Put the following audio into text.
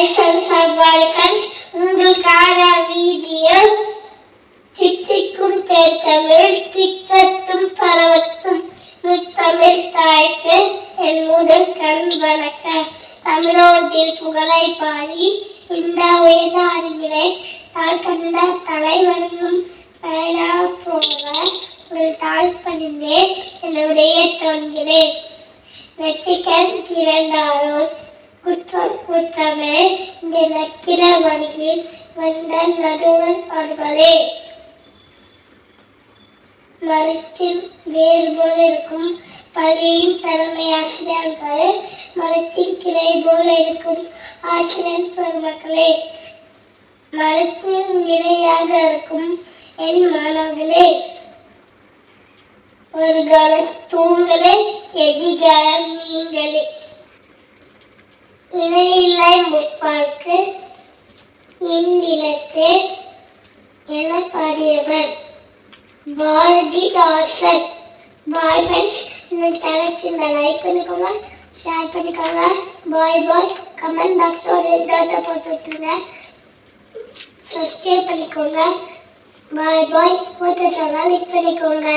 Hi friends அவ்வாறு friends உங்களுக்கான video தித்திக்கும் தேத்தமிழ் திக்கட்டும் பரவட்டும் முத்தமிழ் தாய்க்கு என் முதல் கண் வணக்கம். தமிழோட்டில் புகழை பாடி இந்த உயர்ந்த அறிஞரை தாழ் கண்ட தலைவனும் பயனா போக உங்கள் தாழ் பணிந்தே என்னுடைய தோன்கிறேன் வெற்றிக்கண் திரண்டாரோர் குற்றம் குற்றமே இந்த வழியில் வந்த நடுவன் அவர்களே. மரத்தில் வேறு போல இருக்கும் பள்ளியின் தலைமை ஆசிரியர்கள் மரத்தின் கிளை போல இருக்கும் ஆசிரியர் பெருமக்களே. மரத்தின் நிலையாக இருக்கும் என் மாணவர்களே. ஒரு கால தூங்களே எதிகாரம் நீங்களே. இணையில்லை முப்பாக்கு இந்நிலத்து என பாடியவர் பாரதிதாசன். பாய் ஃப்ரெண்ட்ஸ் இந்த சேனல் லைக் பண்ணிக்கோங்க ஷேர் பண்ணிக்கோங்க. பாய் பாய் கமெண்ட் பாக்ஸ் ஒரு இதாக போட்டு விட்டுருங்க சப்ஸ்கிரைப் பண்ணிக்கோங்க. பாய் பாய் ஒருத்தர் சொன்னால் லிக் பண்ணிக்கோங்க.